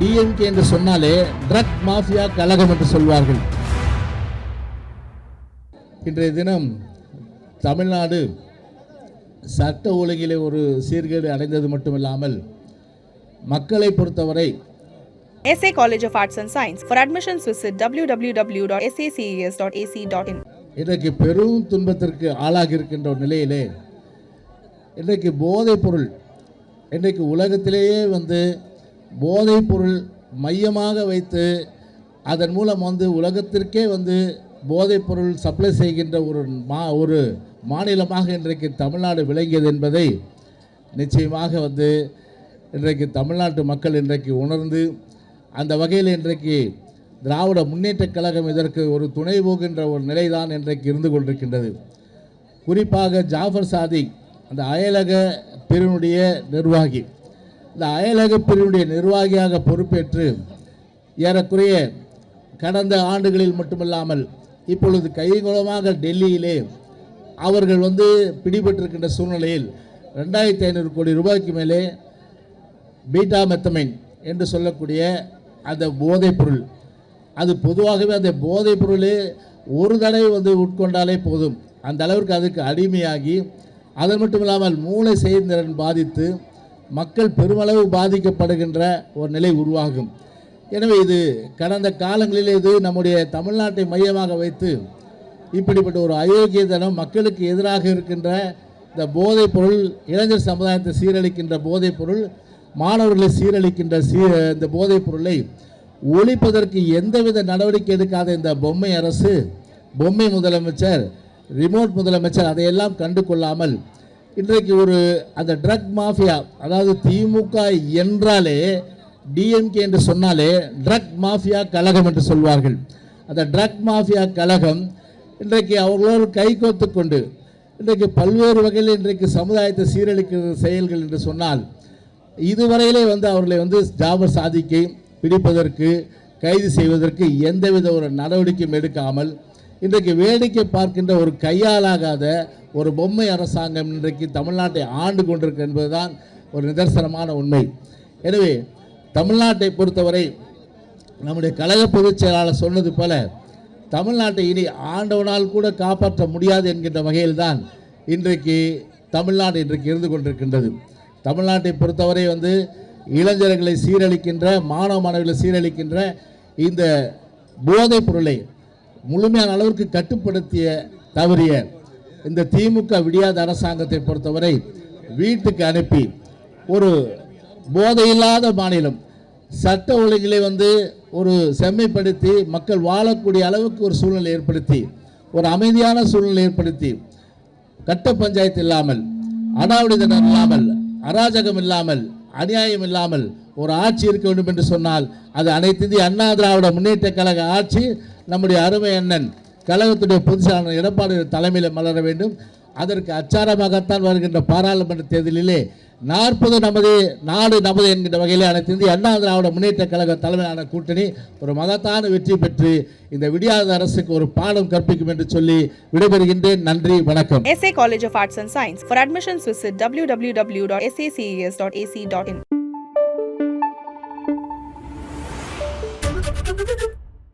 DMK என்று சொன்னாலே drug mafia கழகம் என்று சொல்வார்கள் இன்றைய தினம் தமிழ்நாடு சட்ட ஒழுங்கிலே ஒரு சீர்கேடு அடைந்தது மட்டுமில்லாமல் மக்களை பொறுத்தவரை SA College of Arts and Science. For admissions, visit www.saces.ac.in. இன்றைக்கு பெரும் துன்பத்திற்கு ஆளாகி இருக்கின்ற ஒரு நிலையிலே இன்றைக்கு போதைப் பொருள் இன்றைக்கு உலகத்திலேயே வந்து போதைப் பொருள் மையமாக வைத்து அதன் மூலம் வந்து உலகத்திற்கே வந்து போதைப் பொருள் சப்ளை செய்கின்ற ஒரு மா ஒரு மாநிலமாக இன்றைக்கு தமிழ்நாடு விளங்கியது என்பதை நிச்சயமாக வந்து இன்றைக்கு தமிழ்நாட்டு மக்கள் இன்றைக்கு உணர்ந்து அந்த வகையில் இன்றைக்கு திராவிட முன்னேற்றக் கழகம் இதற்கு ஒரு துணை போகின்ற ஒரு நிலைதான் இன்றைக்கு இருந்து கொண்டிருக்கின்றது. குறிப்பாக ஜாஃபர் சாதிக் அந்த அயலக பிரிவினுடைய நிர்வாகி. இந்த அயலக பிரிவுடைய நிர்வாகியாக பொறுப்பேற்று ஏறக்குறைய கடந்த ஆண்டுகளில் மட்டுமல்லாமல் இப்பொழுது கைகுலமாக டெல்லியிலே அவர்கள் வந்து பிடிபட்டிருக்கின்ற சூழ்நிலையில் ரெண்டாயிரத்தி ஐநூறு கோடி ரூபாய்க்கு மேலே பீட்டா மெத்தமைன் என்று சொல்லக்கூடிய அந்த போதைப் பொருள் அது பொதுவாகவே அந்த போதைப் பொருளே ஒரு தடவை வந்து உட்கொண்டாலே போதும். அந்த அளவிற்கு அதுக்கு அடிமையாகி அது மட்டும் இல்லாமல் மூளை செயல்திறன் பாதித்து மக்கள் பெருமளவு பாதிக்கப்படுகின்ற ஒரு நிலை உருவாகும். எனவே இது கடந்த காலங்களில் இது நம்முடைய தமிழ்நாட்டை மையமாக வைத்து இப்படிப்பட்ட ஒரு அயோக்கியத்தனம் மக்களுக்கு எதிராக இருக்கின்ற இந்த போதைப் பொருள் இளைஞர் சமுதாயத்தை சீரழிக்கின்ற போதைப் பொருள் மாணவர்களை சீரழிக்கின்ற சீ இந்த போதைப் பொருளை ஒழிப்பதற்கு எந்தவித நடவடிக்கை எடுக்காத இந்த பொம்மை அரசு பொம்மை முதலமைச்சர் ரிமோட் முதலமைச்சர் அதையெல்லாம் கண்டு கொள்ளாமல் இன்றைக்கு ஒரு அந்த ட்ரக் மாஃபியா அதாவது திமுக என்றாலே டிஎம்கே என்று சொன்னாலே ட்ரக் மாஃபியா கழகம் என்று சொல்வார்கள். அந்த ட்ரக் மாஃபியா கழகம் இன்றைக்கு அவர்களோடு கைகோத்து கொண்டு இன்றைக்கு பல்வேறு வகையில் இன்றைக்கு சமுதாயத்தை சீரழிக்கிற செயல்கள் என்று சொன்னால் இதுவரையிலே வந்து அவர்களை வந்து ஜாபர் சாதிக்கை பிடிப்பதற்கு கைது செய்வதற்கு எந்தவித ஒரு நடவடிக்கையும் எடுக்காமல் இன்றைக்கு வேடிக்கை பார்க்கின்ற ஒரு கையாலாகாத ஒரு பொம்மை அரசாங்கம் இன்றைக்கு தமிழ்நாட்டை ஆண்டு கொண்டிருக்கு என்பதுதான் ஒரு நிதர்சனமான உண்மை. எனவே தமிழ்நாட்டை பொறுத்தவரை நம்முடைய கழக பொதுச் செயலாளர் சொன்னது போல தமிழ்நாட்டை இனி ஆண்டவனால் கூட காப்பாற்ற முடியாது என்கின்ற வகையில்தான் இன்றைக்கு தமிழ்நாடு இன்றைக்கு இருந்து கொண்டிருக்கின்றது. தமிழ்நாட்டை பொறுத்தவரை வந்து இளைஞர்களை சீரழிக்கின்ற மாணவ மாணவிகளை சீரழிக்கின்ற இந்த போதைப் பொருளை முழுமையான அளவிற்கு கட்டுப்படுத்திய தவறிய இந்த திமுக விடியாத அரசாங்கத்தை பொறுத்தவரை வீட்டுக்கு அனுப்பி ஒரு போதையில்லாத மாநிலம் சட்ட ஒழுங்கிலே வந்து ஒரு செம்மைப்படுத்தி மக்கள் வாழக்கூடிய அளவுக்கு ஒரு சூழ்நிலை ஏற்படுத்தி ஒரு அமைதியான சூழ்நிலை ஏற்படுத்தி கட்ட பஞ்சாயத்து இல்லாமல் அடாவடிதனம் இல்லாமல் அராஜகம் இல்லாமல் அநியாயம் இல்லாமல் ஒரு ஆட்சி இருக்க வேண்டும் என்று சொன்னால் அது அனைத்து இந்திய அண்ணா திராவிட முன்னேற்ற கழக ஆட்சி நம்முடைய அருமை அண்ணன் கழகத்துடைய பொதுச்சாளர் எடப்பாடி தலைமையில் மலர வேண்டும். அதற்கு அச்சாரமாகத்தான் வருகின்ற பாராளுமன்ற தேர்தலிலே நாற்பது நமது நாடு நமது என்கின்ற வகையிலே அனைத்து இந்திய அண்ணா திராவிட முன்னேற்ற கழக தலைமையிலான கூட்டணி ஒரு மகத்தான வெற்றி பெற்று இந்த விடியாத அரசுக்கு ஒரு பாடம் கற்பிக்கும் என்று சொல்லி விடைபெறுகின்றேன். நன்றி வணக்கம். SA college of arts and science for admissions visit W W W dot SACS dot AC dot in